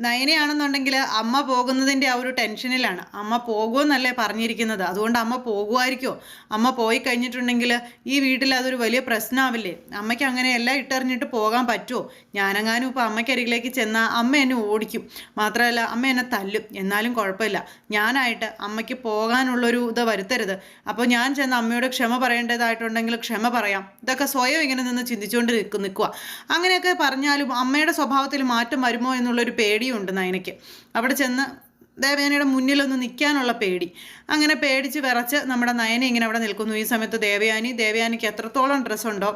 നയനയാണെന്നുണ്ടെങ്കിൽ അമ്മ പോകുന്നതിന്റെ ആ ഒരു ടെൻഷനിലാണ്. അമ്മ പോകുമെന്നല്ലേ പറഞ്ഞിരിക്കുന്നത്. അതുകൊണ്ട് അമ്മ പോകുമായിരിക്കുമോ അമ്മ പോയി കഴിഞ്ഞിട്ടുണ്ടെങ്കിൽ ഈ വീട്ടിൽ അതൊരു വലിയ പ്രശ്നമാവില്ലേ അമ്മയ്ക്ക് അങ്ങനെ എല്ലാം ഇട്ടെറിഞ്ഞിട്ട് പോകാൻ പറ്റുമോ ഞാനെങ്ങാനും ഇപ്പോൾ അമ്മയ്ക്കരികിലേക്ക് ചെന്നാൽ അമ്മ എന്നെ ഓടിക്കും. മാത്രമല്ല അമ്മ എന്നെ തല്ലും. എന്നാലും കുഴപ്പമില്ല. ഞാനായിട്ട് അമ്മയ്ക്ക് പോകാനുള്ളൊരു ഇത് വരുത്തരുത്. അപ്പോൾ ഞാൻ ചെന്ന് അമ്മയോട് ക്ഷമ പറയേണ്ടതായിട്ടുണ്ടെങ്കിൽ ക്ഷമ പറയാം. ഇതൊക്കെ സ്വയം ഇങ്ങനെ നിന്ന് ചിന്തിച്ചുകൊണ്ട് നിൽക്കും നിൽക്കുക അങ്ങനെയൊക്കെ പറഞ്ഞാലും അമ്മയുടെ സ്വഭാവത്തിൽ മാറ്റം വരുമോ എന്നുള്ളൊരു പേടിയുണ്ട് നയനയ്ക്ക് അവിടെ ചെന്ന് ദേവയാനിയുടെ മുന്നിലൊന്ന് നിൽക്കാനുള്ള പേടി. അങ്ങനെ പേടിച്ച് വിറച്ച് നമ്മുടെ നയന ഇങ്ങനെ അവിടെ നിൽക്കുന്നു. ഈ സമയത്ത് ദേവയാനി ദേവയാനിക്ക് എത്രത്തോളം ഡ്രസ്സുണ്ടോ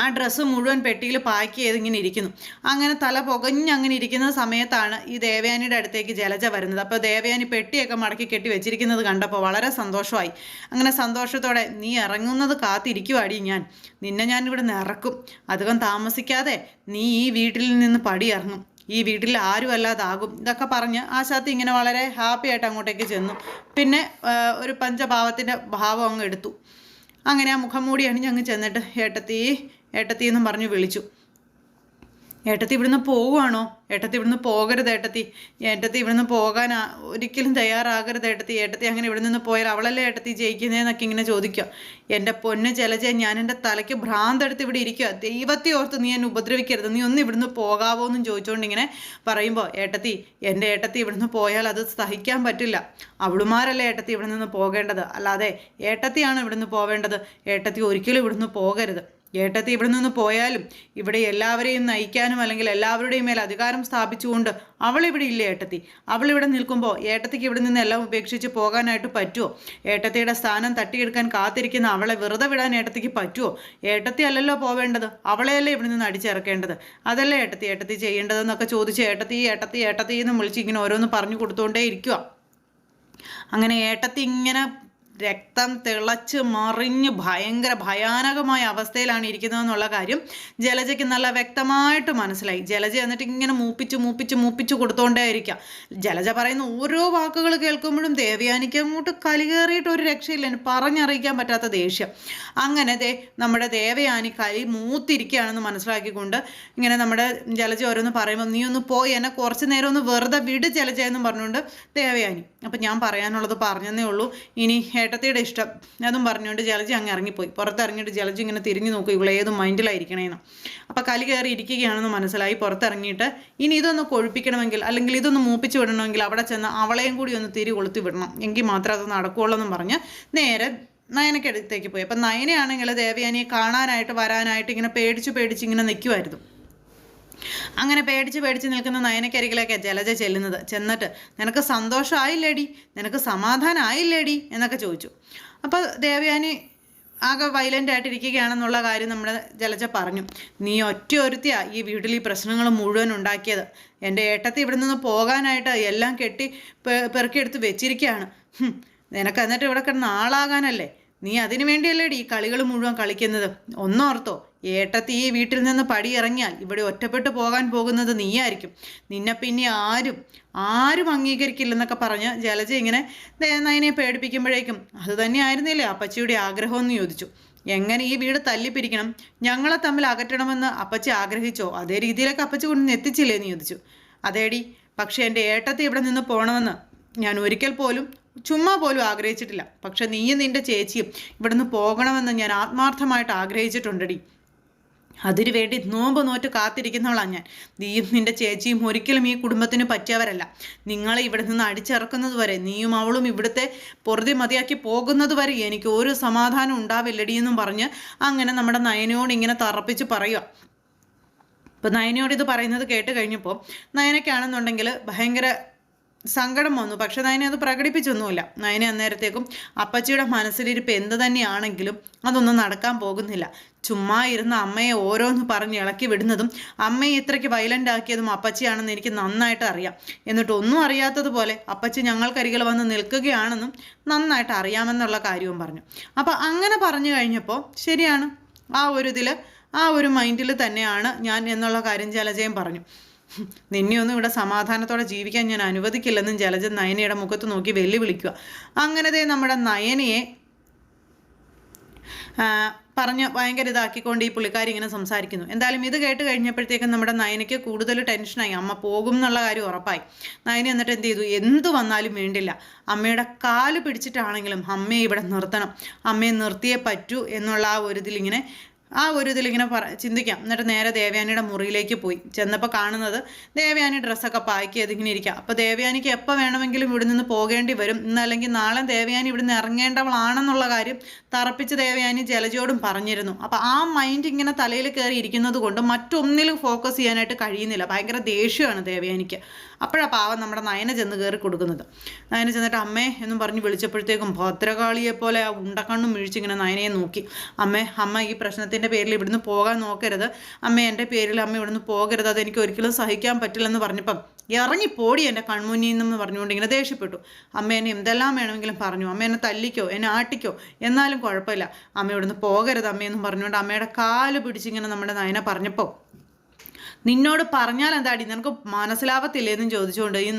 ആ ഡ്രസ്സ് മുഴുവൻ പെട്ടിയിൽ പാക്ക് ചെയ്ത് ഇങ്ങനെ ഇരിക്കുന്നു. അങ്ങനെ തല പുകഞ്ഞ് അങ്ങനെ ഇരിക്കുന്ന സമയത്താണ് ഈ ദേവയാനിയുടെ അടുത്തേക്ക് ജലജ വരുന്നത്. അപ്പോൾ ദേവയാനി പെട്ടിയൊക്കെ മടക്കി കെട്ടി വെച്ചിരിക്കുന്നത് കണ്ടപ്പോൾ വളരെ സന്തോഷമായി. അങ്ങനെ സന്തോഷത്തോടെ നീ ഇറങ്ങുന്നത് കാത്തിരിക്കുവാടി ഞാൻ. നിന്നെ ഞാനിവിടെ നിന്ന് ഇറക്കും അധികം താമസിക്കാതെ നീ ഈ വീട്ടിൽ നിന്ന് പടി ഇറങ്ങും ഈ വീട്ടിൽ ആരും അല്ലാതാകും. ഇതൊക്കെ പറഞ്ഞ് ആശാത്തി ഇങ്ങനെ വളരെ ഹാപ്പി ആയിട്ട് അങ്ങോട്ടേക്ക് ചെന്നു. പിന്നെ ഒരു പഞ്ചഭാവത്തിന്റെ ഭാവം അങ്ങ് എടുത്തു. അങ്ങനെ ആ മുഖം മൂടി അണിഞ്ഞ് അങ്ങ് ചെന്നിട്ട് ഏട്ടത്തി ഏട്ടത്തി എന്നും പറഞ്ഞ് വിളിച്ചു. ഏട്ടത്തി ഇവിടുന്ന് പോവുകയാണോ? ഏട്ടത്തി ഇവിടുന്ന് പോകരുത് ഏട്ടത്തി. ഏട്ടത്തി ഇവിടുന്ന് പോകാൻ ഒരിക്കലും തയ്യാറാകരുത് ഏട്ടത്തി. ഏട്ടത്തി അങ്ങനെ ഇവിടെ നിന്ന് പോയാൽ അവളല്ലേ ഏട്ടത്തി ജയിക്കുന്നതെന്നൊക്കെ ഇങ്ങനെ ചോദിക്കുക. എന്റെ പൊന്ന് ജലജ ഞാൻ എന്റെ തലയ്ക്ക് ഭ്രാന്തെടുത്ത് ഇവിടെ ഇരിക്കുക. ദൈവത്തെ ഓർത്ത് നീ എന്നെ ഉപദ്രവിക്കരുത്. നീ ഒന്ന് ഇവിടുന്ന് പോകാവോ എന്നും ചോദിച്ചുകൊണ്ട് ഇങ്ങനെ പറയുമ്പോൾ ഏട്ടത്തി എന്റെ ഏട്ടത്തി ഇവിടുന്ന് പോയാൽ അത് സഹിക്കാൻ പറ്റില്ല. അവളുമാരല്ലേ ഏട്ടത്തി ഇവിടെ നിന്ന് പോകേണ്ടത്? അല്ലാതെ ഏട്ടത്തിയാണ് ഇവിടുന്ന് പോവേണ്ടത്. ഏട്ടത്തി ഒരിക്കലും ഇവിടുന്ന് പോകരുത്. ഏട്ടത്തി ഇവിടെ നിന്ന് പോയാലും ഇവിടെ എല്ലാവരെയും നയിക്കാനും അല്ലെങ്കിൽ എല്ലാവരുടെയും മേൽ അധികാരം സ്ഥാപിച്ചുകൊണ്ട് അവൾ ഇവിടെ ഇല്ല ഏട്ടത്തി? അവൾ ഇവിടെ നിൽക്കുമ്പോൾ ഏട്ടത്തിക്ക് ഇവിടെ നിന്ന് എല്ലാം ഉപേക്ഷിച്ച് പോകാനായിട്ട് പറ്റുമോ ഏട്ടത്തിയുടെ സ്ഥാനം തട്ടിയെടുക്കാൻ കാത്തിരിക്കുന്ന അവളെ വെറുതെ വിടാൻ ഏട്ടത്തിക്ക് പറ്റുമോ ഏട്ടത്തി അല്ലല്ലോ പോവേണ്ടത്. അവളെയല്ലേ ഇവിടെ നിന്ന് അടിച്ചിറക്കേണ്ടത്? അതല്ലേ ഏട്ടത്തി ഏട്ടത്തി ചെയ്യേണ്ടതെന്നൊക്കെ ചോദിച്ച് ഏട്ടത്തി ഏട്ടത്തി ഏട്ടത്തി എന്ന് വിളിച്ച് ഇങ്ങനെ ഓരോന്ന് പറഞ്ഞു കൊടുത്തുകൊണ്ടേ ഇരിക്കുക അങ്ങനെ ഏട്ടത്തി ഇങ്ങനെ രക്തം തിളച്ച് മറിഞ്ഞ് ഭയങ്കര ഭയാനകമായ അവസ്ഥയിലാണ് ഇരിക്കുന്നതെന്നുള്ള കാര്യം ജലജയ്ക്ക് നല്ല വ്യക്തമായിട്ട് മനസ്സിലായി. ജലജ എന്നിട്ട് ഇങ്ങനെ മൂപ്പിച്ച് മൂപ്പിച്ച് മൂപ്പിച്ച് കൊടുത്തോണ്ടേ ജലജ പറയുന്ന ഓരോ വാക്കുകൾ കേൾക്കുമ്പോഴും ദേവയാനിക്ക് അങ്ങോട്ട് കലികേറിയിട്ട് ഒരു രക്ഷയില്ല. പറഞ്ഞറിയിക്കാൻ പറ്റാത്ത ദേഷ്യം. അങ്ങനെ ദേ നമ്മുടെ ദേവയാനി കലി മൂത്തിരിക്കുകയാണെന്ന് മനസ്സിലാക്കിക്കൊണ്ട് ഇങ്ങനെ നമ്മുടെ ജലജ ഓരോന്ന് പറയുമ്പോൾ നീ ഒന്ന് പോയി എന്നെ കുറച്ച് നേരം ഒന്ന് വെറുതെ വിട് ജലജ എന്നും പറഞ്ഞുകൊണ്ട് ദേവയാനി. അപ്പം ഞാൻ പറയാനുള്ളത് പറഞ്ഞതേ ഉള്ളൂ. ഇനി ഏട്ടത്തിയുടെ ഇഷ്ടം. അതും പറഞ്ഞുകൊണ്ട് ജലജി അങ്ങ് ഇറങ്ങിപ്പോയി. പുറത്തിറങ്ങിയിട്ട് ജലജി ഇങ്ങനെ തിരിഞ്ഞു നോക്കും ഇവിടെ ഏത് മൈൻഡിലായിരിക്കണേന്ന്. അപ്പോൾ കലി കയറി ഇരിക്കുകയാണെന്ന് മനസ്സിലായി. പുറത്തിറങ്ങിയിട്ട് ഇനി ഇതൊന്ന് കൊഴുപ്പിക്കണമെങ്കിൽ അല്ലെങ്കിൽ ഇതൊന്ന് മൂപ്പിച്ച് വിടണമെങ്കിൽ അവിടെ ചെന്ന് അവളെയും കൂടി ഒന്ന് തിരി കൊളുത്തി വിടണം. എങ്കിൽ മാത്രമേ അത് നടക്കുകയുള്ളൂ എന്നും പറഞ്ഞ് നേരെ നയനക്കടുത്തേക്ക് പോയി. അപ്പം നയനയാണെങ്കിൽ ദേവയാനിയെ കാണാനായിട്ട് വരാനായിട്ട് ഇങ്ങനെ പേടിച്ച് പേടിച്ച് ഇങ്ങനെ നിൽക്കുമായിരുന്നു അങ്ങനെ പേടിച്ച് പേടിച്ച് നിൽക്കുന്ന നയനക്കരികിലേക്ക് ജലജ ചെല്ലുന്നത്. ചെന്നിട്ട് നിനക്ക് സന്തോഷമായില്ലേടി നിനക്ക് സമാധാനമായില്ലേടി എന്നൊക്കെ ചോദിച്ചു. അപ്പോൾ ദേവയാനി ആകെ വയലന്റ് ആയിട്ടിരിക്കുകയാണെന്നുള്ള കാര്യം നമ്മുടെ ജലജ പറഞ്ഞു. നീ ഒറ്റ ഒരുത്തിയാ ഈ വീട്ടിൽ ഈ പ്രശ്നങ്ങൾ മുഴുവൻ ഉണ്ടാക്കിയത്. എന്റെ ഏട്ടത്തി ഇവിടെ നിന്ന് പോകാനായിട്ട് എല്ലാം കെട്ടി പെറുക്കിയെടുത്ത് വെച്ചിരിക്കുകയാണ്. നിനക്ക് എന്നിട്ട് ഇവിടെ കിടന്ന് ആളാകാനല്ലേ? നീ അതിനു വേണ്ടിയല്ലേടി ഈ കളികൾ മുഴുവൻ കളിക്കുന്നത്? ഒന്നോർത്തോ ഏട്ടത്തി ഈ വീട്ടിൽ നിന്ന് പടി ഇറങ്ങിയാൽ ഇവിടെ ഒറ്റപ്പെട്ടു പോകാൻ പോകുന്നത് നീയായിരിക്കും. നിന്നെ പിന്നെ ആരും ആരും അംഗീകരിക്കില്ലെന്നൊക്കെ പറഞ്ഞ് ജലജ ഇങ്ങനെ നയനെ പേടിപ്പിക്കുമ്പോഴേക്കും അത് തന്നെയായിരുന്നില്ലേ അപ്പച്ചിയുടെ ആഗ്രഹം എന്ന് ചോദിച്ചു. എങ്ങനെ ഈ വീട് തല്ലിപ്പിരിക്കണം? ഞങ്ങളെ തമ്മിൽ അകറ്റണമെന്ന് അപ്പച്ചി ആഗ്രഹിച്ചോ? അതേ രീതിയിലൊക്കെ അപ്പച്ചി കൊണ്ട് എത്തിച്ചില്ലേ? എന്ന് ചോദിച്ചു. അതേടി പക്ഷേ എന്റെ ഏട്ടത്തി ഇവിടെ നിന്ന് പോകണമെന്ന് ഞാൻ ഒരിക്കൽ പോലും ചുമ്മാ പോലും ആഗ്രഹിച്ചിട്ടില്ല. പക്ഷെ നീയും നിന്റെ ചേച്ചിയും ഇവിടുന്ന് പോകണമെന്ന് ഞാൻ ആത്മാർത്ഥമായിട്ട് ആഗ്രഹിച്ചിട്ടുണ്ടടി. അതിനു വേണ്ടി നോമ്പ് നോറ്റ് കാത്തിരിക്കുന്നവളാണ് ഞാൻ. നീയും നിന്റെ ചേച്ചിയും ഒരിക്കലും ഈ കുടുംബത്തിന് പറ്റിയവരല്ല. നിങ്ങളെ ഇവിടെ നിന്ന് അടിച്ചിറക്കുന്നത് വരെ നീയും അവളും ഇവിടുത്തെ പൊറുതി മതിയാക്കി പോകുന്നത് വരെ എനിക്ക് ഒരു സമാധാനം ഉണ്ടാവില്ലടി എന്നും പറഞ്ഞ് അങ്ങനെ നമ്മുടെ നയനയോട് ഇങ്ങനെ തറപ്പിച്ച് പറയുക ഇപ്പം നയനയോട് ഇത് പറയുന്നത് കേട്ട് കഴിഞ്ഞപ്പോൾ നയനയ്ക്കാണെന്നുണ്ടെങ്കിൽ ഭയങ്കര സങ്കടം വന്നു. പക്ഷെ നയനെ അത് പ്രകടിപ്പിച്ചൊന്നുമില്ല. നയനെ അന്നേരത്തേക്കും അപ്പച്ചിയുടെ മനസ്സിലിരിപ്പ് എന്ത് തന്നെയാണെങ്കിലും അതൊന്നും നടക്കാൻ പോകുന്നില്ല. ചുമ്മാ ഇരുന്ന് അമ്മയെ ഓരോന്ന് പറഞ്ഞ് ഇളക്കി വിടുന്നതും അമ്മയെ ഇത്രയ്ക്ക് വയലന്റ് ആക്കിയതും അപ്പച്ചിയാണെന്ന് എനിക്ക് നന്നായിട്ട് അറിയാം. എന്നിട്ട് ഒന്നും അറിയാത്തതുപോലെ അപ്പച്ചി ഞങ്ങൾക്കരികിൽ വന്ന് നിൽക്കുകയാണെന്നും നന്നായിട്ട് അറിയാമെന്നുള്ള കാര്യവും പറഞ്ഞു. അപ്പോൾ അങ്ങനെ പറഞ്ഞു കഴിഞ്ഞപ്പോൾ ശരിയാണ്. ആ ഒരു ഇതിൽ ആ ഒരു മൈൻഡിൽ തന്നെയാണ് ഞാൻ എന്നുള്ള കാര്യം ജലജയം പറഞ്ഞു. നിന്നെയൊന്നും ഇവിടെ സമാധാനത്തോടെ ജീവിക്കാൻ ഞാൻ അനുവദിക്കില്ലെന്നും ജലജൻ നയനയുടെ മുഖത്ത് നോക്കി വെല്ലുവിളിക്കുക. അങ്ങനത്തെ നമ്മുടെ നയനയെ പറഞ്ഞ് ഭയങ്കര ഇതാക്കിക്കൊണ്ട് ഈ പുള്ളിക്കാരി ഇങ്ങനെ സംസാരിക്കുന്നു. എന്തായാലും ഇത് കേട്ട് കഴിഞ്ഞപ്പോഴത്തേക്കും നമ്മുടെ നയനയ്ക്ക് കൂടുതൽ ടെൻഷനായി. അമ്മ പോകും എന്നുള്ള കാര്യം ഉറപ്പായി. നയന എന്നിട്ട് എന്ത് ചെയ്തു? എന്ത് വന്നാലും വേണ്ടില്ല. അമ്മയുടെ കാൽ പിടിച്ചിട്ടാണെങ്കിലും അമ്മയെ ഇവിടെ നിർത്തണം. അമ്മയെ നിർത്തിയേ പറ്റൂ എന്നുള്ള ആ ഒരു ഇതിലിങ്ങനെ ആ ഒരു ഇതിലിങ്ങനെ പറ ചിന്തിക്കാം. എന്നിട്ട് നേരെ ദേവയാനിയുടെ മുറിയിലേക്ക് പോയി. ചെന്നപ്പോൾ കാണുന്നത് ദേവയാനി ഡ്രസ്സൊക്കെ പാക്ക് ചെയ്ത് ഇങ്ങനെ അപ്പോൾ ദേവയാനിക്ക് എപ്പോൾ വേണമെങ്കിലും ഇവിടെ നിന്ന് പോകേണ്ടി വരും. ഇന്നല്ലെങ്കിൽ നാളെ ദേവയാനി ഇവിടുന്ന് ഇറങ്ങേണ്ടവളാണെന്നുള്ള കാര്യം തറപ്പിച്ച് ദേവയാനി ജലജയോടും പറഞ്ഞിരുന്നു. അപ്പോൾ ആ മൈൻഡ് ഇങ്ങനെ തലയിൽ കയറി ഇരിക്കുന്നത് കൊണ്ട് മറ്റൊന്നിലും ഫോക്കസ് ചെയ്യാനായിട്ട് കഴിയുന്നില്ല. ഭയങ്കര ദേഷ്യമാണ് ദേവയാനിക്ക്. അപ്പോഴാണ് പാവം നമ്മുടെ നയന ചെന്ന് കയറി കൊടുക്കുന്നത്. നയന ചെന്നിട്ട് അമ്മേ എന്നും പറഞ്ഞ് വിളിച്ചപ്പോഴത്തേക്കും ഭദ്രകാളിയെ പോലെ ആ ഉണ്ടക്കണ്ണും വീഴ്ചിങ്ങനെ നയനയെ നോക്കി. അമ്മേ അമ്മ ഈ പ്രശ്നത്തിന്റെ പേരിൽ ഇവിടുന്ന് പോകാൻ നോക്കരുത്. അമ്മ എന്റെ പേരിൽ അമ്മ ഇവിടുന്ന് പോകരുത്. അതെനിക്ക് ഒരിക്കലും സഹിക്കാൻ പറ്റില്ലെന്ന് പറഞ്ഞപ്പം ഇറങ്ങി പോടി എന്റെ കൺമുന്നിൽ നിന്നും പറഞ്ഞുകൊണ്ട് ഇങ്ങനെ ദേഷ്യപ്പെട്ടു. അമ്മ എന്നെ എന്തെല്ലാം വേണമെങ്കിലും പറഞ്ഞു. അമ്മ എന്നെ തല്ലിക്കോ എന്നെ ആട്ടിക്കോ എന്നാലും കുഴപ്പമില്ല. അമ്മ ഇവിടുന്ന് പോകരുത് അമ്മയെന്നും പറഞ്ഞുകൊണ്ട് അമ്മയുടെ കാൽ പിടിച്ചിങ്ങനെ നമ്മുടെ നയന പറഞ്ഞപ്പോൾ നിന്നോട് പറഞ്ഞാൽ എന്താടി നിനക്ക് മനസ്സിലാവത്തില്ലേന്നും ചോദിച്ചുകൊണ്ട് ഈ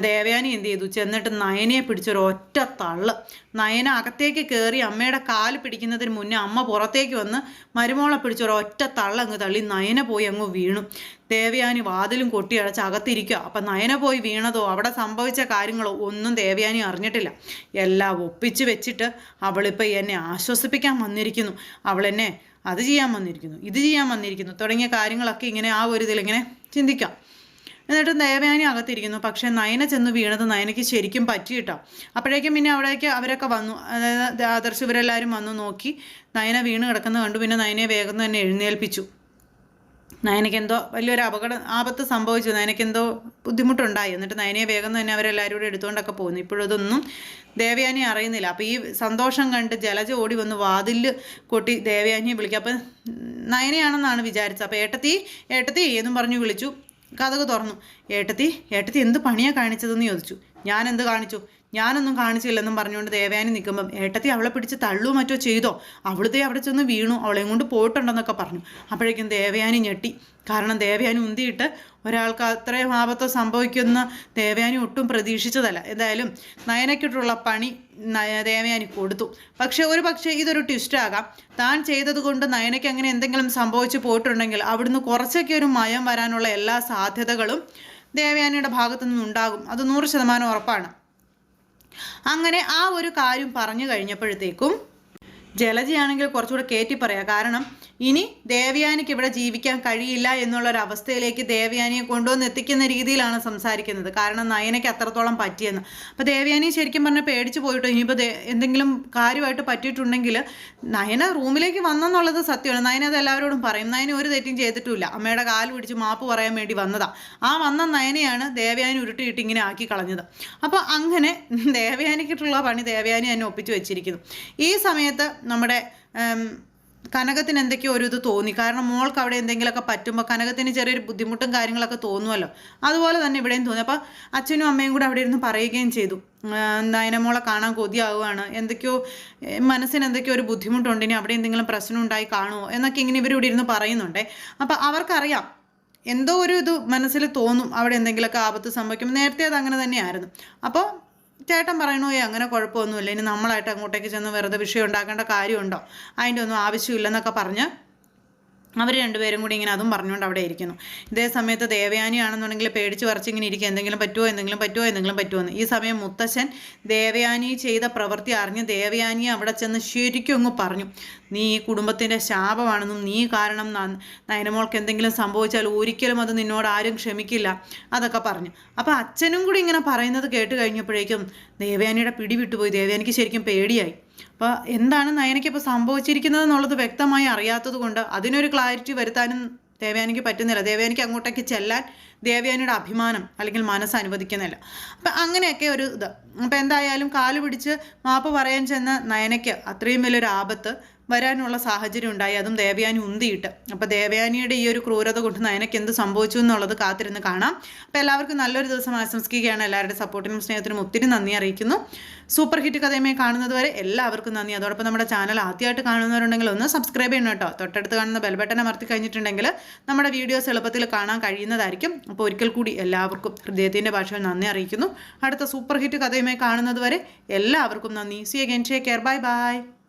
ദേവയാനി എന്ത് ചെയ്തു? ചെന്നിട്ട് നയനയെ പിടിച്ചൊരു ഒറ്റ തള്ള്. നയന അകത്തേക്ക് കയറി അമ്മയുടെ കാൽ പിടിക്കുന്നതിന് മുന്നേ അമ്മ പുറത്തേക്ക് വന്ന് മരുമോളെ പിടിച്ചൊരു ഒറ്റ തള്ള അങ്ങ് തള്ളി. നയന പോയി അങ്ങ് വീണു. ദേവയാനി വാതിലും കൊട്ടി അടച്ച് അകത്തിരിക്കുക അപ്പം നയന പോയി വീണതോ? അവിടെ സംഭവിച്ച കാര്യങ്ങളോ ഒന്നും ദേവയാനി അറിഞ്ഞിട്ടില്ല. എല്ലാം ഒപ്പിച്ച് വെച്ചിട്ട് അവളിപ്പോൾ എന്നെ ആശ്വസിപ്പിക്കാൻ വന്നിരിക്കുന്നു. അവളെന്നെ അത് ചെയ്യാൻ വന്നിരിക്കുന്നു ഇത് ചെയ്യാൻ വന്നിരിക്കുന്നു തുടങ്ങിയ കാര്യങ്ങളൊക്കെ ഇങ്ങനെ ആ ഒരു ഇതിലിങ്ങനെ ചിന്തിക്കാം. എന്നിട്ട് ദേവയാനി അകത്തിരിക്കുന്നു പക്ഷേ നയന ചെന്ന് വീണത് നയനയ്ക്ക് ശരിക്കും പറ്റിയിട്ടോ. അപ്പോഴേക്കും പിന്നെ അവിടേക്ക് അവരൊക്കെ വന്നു അതായത് ആദർശ് ഇവരെല്ലാവരും വന്നു നോക്കി നയന വീണ് കിടക്കുന്ന കണ്ടു പിന്നെ നയനയെ വേഗം തന്നെ എഴുന്നേൽപ്പിച്ചു. നയനയ്ക്ക് എന്തോ വലിയൊരു അപകടം ആപത്ത് സംഭവിച്ചു. നയനയ്ക്കെന്തോ ബുദ്ധിമുട്ടുണ്ടായി. എന്നിട്ട് നയനയെ വേഗം തന്നെ അവരെല്ലാവരും കൂടെ എടുത്തുകൊണ്ടൊക്കെ പോകുന്നു ഇപ്പോഴതൊന്നും ദേവയാനി അറിയുന്നില്ല. അപ്പോൾ ഈ സന്തോഷം കണ്ട് ജലജ ഓടി വന്ന് വാതിൽ കൊട്ടി ദേവയാനിയെ വിളിക്കുക അപ്പം നയനയാണെന്നാണ് വിചാരിച്ചത്. അപ്പോൾ ഏട്ടത്തി ഏട്ടത്തി എന്നും പറഞ്ഞു വിളിച്ചു. കഥക് തുറന്നു. ഏട്ടത്തി ഏട്ടത്തി എന്ത് പണിയാണ് കാണിച്ചതെന്ന് ചോദിച്ചു. ഞാൻ എന്ത് കാണിച്ചു? ഞാനൊന്നും കാണിച്ചില്ലെന്നും പറഞ്ഞുകൊണ്ട് ദേവയാനി നിൽക്കുമ്പം ഏട്ടത്തി അവളെ പിടിച്ച് തള്ളു മറ്റോ ചെയ്തോ? അവളത്തെ അവിടെ ചെന്ന് വീണു അവളെയും കൊണ്ട് പോയിട്ടുണ്ടെന്നൊക്കെ പറഞ്ഞു. അപ്പോഴേക്കും ദേവയാനി ഞെട്ടി. കാരണം ദേവയാനി ഉന്തിയിട്ട് ഒരാൾക്ക് അത്രയും ആപത്തോ സംഭവിക്കുന്ന ദേവയാനി ഒട്ടും പ്രതീക്ഷിച്ചതല്ല. എന്തായാലും നയനക്കിട്ടുള്ള പണി ദേവയാനി കൊടുത്തു. പക്ഷേ ഒരു പക്ഷേ ഇതൊരു ട്വിസ്റ്റാകാം താൻ ചെയ്തതുകൊണ്ട് നയനയ്ക്ക് അങ്ങനെ എന്തെങ്കിലും സംഭവിച്ചു പോയിട്ടുണ്ടെങ്കിൽ അവിടുന്ന് കുറച്ചൊക്കെ ഒരു മയം വരാനുള്ള എല്ലാ സാധ്യതകളും ദേവയാനിയുടെ ഭാഗത്തു നിന്നുണ്ടാകും അത് നൂറ് ശതമാനം ഉറപ്പാണ്. അങ്ങനെ ആ ഒരു കാര്യം പറഞ്ഞു കഴിഞ്ഞപ്പോഴത്തേക്കും ജലജയാണെങ്കിൽ കുറച്ചുകൂടെ കയറ്റി പറയാം. കാരണം ഇനി ദേവയാനിക്ക് ഇവിടെ ജീവിക്കാൻ കഴിയില്ല എന്നുള്ളൊരവസ്ഥയിലേക്ക് ദേവയാനിയെ കൊണ്ടുവന്ന് എത്തിക്കുന്ന രീതിയിലാണ് സംസാരിക്കുന്നത്. കാരണം നയനയ്ക്ക് അത്രത്തോളം പറ്റിയെന്ന്. അപ്പോൾ ദേവയാനി ശരിക്കും പറഞ്ഞാൽ പേടിച്ച് പോയിട്ടോ. ഇനിയിപ്പോൾ എന്തെങ്കിലും കാര്യമായിട്ട് പറ്റിയിട്ടുണ്ടെങ്കിൽ നയന റൂമിലേക്ക് വന്നെന്നുള്ളത് സത്യമാണ്. നയന അത് എല്ലാവരോടും പറയും. നയന ഒരു തെറ്റും ചെയ്തിട്ടില്ല അമ്മയുടെ കാൽ പിടിച്ച് മാപ്പ് പറയാൻ വേണ്ടി വന്നതാണ് ആ വന്ന നയനയാണ് ദേവയാനി ഉരുട്ടിയിട്ട് ഇങ്ങനെ ആക്കി കളഞ്ഞത്. അപ്പോൾ അങ്ങനെ ദേവയാനിക്കിട്ടുള്ള പണി ദേവയാനി തന്നെ ഒപ്പിച്ച് വെച്ചിരിക്കുന്നു. ഈ സമയത്ത് നമ്മുടെ കനകത്തിന് എന്തൊക്കെയോ ഒരു ഇത് തോന്നി. കാരണം മോൾക്ക് അവിടെ എന്തെങ്കിലുമൊക്കെ പറ്റുമ്പോൾ കനകത്തിന് ചെറിയൊരു ബുദ്ധിമുട്ടും കാര്യങ്ങളൊക്കെ തോന്നുമല്ലോ അതുപോലെ തന്നെ ഇവിടെയും തോന്നി. അപ്പോൾ അച്ഛനും അമ്മയും കൂടെ അവിടെ ഇരുന്ന് പറയുകയും ചെയ്തു. നയനമോളെ കാണാൻ കൊതിയാവുകയാണ്. എന്തൊക്കെയോ മനസ്സിന് എന്തൊക്കെയോ ഒരു ബുദ്ധിമുട്ടുണ്ട്. ഇനി അവിടെ എന്തെങ്കിലും പ്രശ്നം ഉണ്ടായി കാണുമോ എന്നൊക്കെ ഇങ്ങനെ ഇവരിവിടെ ഇരുന്ന് പറയുന്നുണ്ടേ. അപ്പോൾ അവർക്കറിയാം. എന്തോ ഒരു ഇത് മനസ്സിൽ തോന്നും അവിടെ എന്തെങ്കിലുമൊക്കെ ആപത്ത് സംഭവിക്കും നേരത്തെ അത് അങ്ങനെ തന്നെയായിരുന്നു. അപ്പോൾ ചേട്ടൻ പറയണു അങ്ങനെ കുഴപ്പമൊന്നുമില്ല. ഇനി നമ്മളായിട്ട് അങ്ങോട്ടേക്ക് ചെന്ന് വെറുതെ വിഷയം ഉണ്ടാക്കേണ്ട കാര്യമുണ്ടോ? അതിന്റെ ഒന്നും ആവശ്യമില്ലെന്നൊക്കെ പറഞ്ഞ് അവർ രണ്ടുപേരും കൂടി ഇങ്ങനെ അതും പറഞ്ഞുകൊണ്ട് അവിടെ ഇരിക്കുന്നു. ഇതേ സമയത്ത് ദേവയാനിയാണെന്നുണ്ടെങ്കിൽ പേടിച്ച് പറിച്ച് ഇങ്ങനെ ഇരിക്കുക. എന്തെങ്കിലും പറ്റുമോ എന്തെങ്കിലും പറ്റുമോ എന്തെങ്കിലും പറ്റുമോ എന്ന്. ഈ സമയം മുത്തശ്ശൻ ദേവയാനി ചെയ്ത പ്രവൃത്തി അറിഞ്ഞ് ദേവയാനിയെ അവിടെ ചെന്ന് ശരിക്കും അങ്ങ് പറഞ്ഞു നീ ഈ കുടുംബത്തിന്റെ ശാപമാണെന്നും നീ കാരണം നയനമോൾക്ക് എന്തെങ്കിലും സംഭവിച്ചാൽ ഒരിക്കലും അത് നിന്നോട് ആരും ക്ഷമിക്കില്ല അതൊക്കെ പറഞ്ഞു. അപ്പോൾ അച്ഛനും കൂടി ഇങ്ങനെ പറയുന്നത് കേട്ട് കഴിഞ്ഞപ്പോഴേക്കും ദേവയാനിയുടെ പിടി വിട്ടുപോയി. ദേവയാനിക്ക് ശരിക്കും പേടിയായി. അപ്പോൾ എന്താണ് നയനയ്ക്ക് ഇപ്പോൾ സംഭവിച്ചിരിക്കുന്നത് എന്നുള്ളത് വ്യക്തമായി അറിയാത്തത് കൊണ്ട് അതിനൊരു ക്ലാരിറ്റി വരുത്താനും ദേവയാനിക്ക് പറ്റുന്നില്ല. ദേവയാനിക്ക് അങ്ങോട്ടേക്ക് ചെല്ലാൻ ദേവയാനിയുടെ അഭിമാനം അല്ലെങ്കിൽ മനസ്സ് അനുവദിക്കുന്നില്ല. അപ്പം അങ്ങനെയൊക്കെ ഒരു ഇത്. അപ്പം എന്തായാലും കാൽ പിടിച്ച് മാപ്പ് പറയാൻ ചെന്ന നയനയ്ക്ക് അത്രയും വലിയൊരു ആപത്ത് വരാനുള്ള സാഹചര്യം ഉണ്ടായി. അതും ദേവയാനി ഉന്തിയിട്ട്. അപ്പോൾ ദേവയാനിയുടെ ഈ ഒരു ക്രൂരത കൊണ്ട് നയനയ്ക്ക് എന്ത് സംഭവിച്ചു എന്നുള്ളത് കാത്തിരുന്ന് കാണാം. അപ്പോൾ എല്ലാവർക്കും നല്ലൊരു ദിവസം ആശംസിക്കുകയാണ്. എല്ലാവരുടെ സപ്പോർട്ടിനും സ്നേഹത്തിനും ഒത്തിരി നന്ദി അറിയിക്കുന്നു. സൂപ്പർ ഹിറ്റ് കഥയുമായി കാണുന്നത് വരെ എല്ലാവർക്കും നന്ദി. അതോടൊപ്പം നമ്മുടെ ചാനൽ ആദ്യമായിട്ട് കാണുന്നവരുണ്ടെങ്കിൽ ഒന്ന് സബ്സ്ക്രൈബ് ചെയ്യണം കേട്ടോ. തൊട്ടടുത്ത് കാണുന്ന ബെൽബട്ടൺ അമർത്തി കഴിഞ്ഞിട്ടുണ്ടെങ്കിൽ നമ്മുടെ വീഡിയോസ് എളുപ്പത്തിൽ കാണാൻ കഴിയുന്നതായിരിക്കും. അപ്പോൾ ഒരിക്കൽ കൂടി എല്ലാവർക്കും ഹൃദയത്തിന്റെ ഭാഷയിൽ നന്ദി അറിയിക്കുന്നു. അടുത്ത സൂപ്പർ ഹിറ്റ് കഥയുമായി കാണുന്നത് വരെ എല്ലാവർക്കും നന്ദി. See again take care bye bye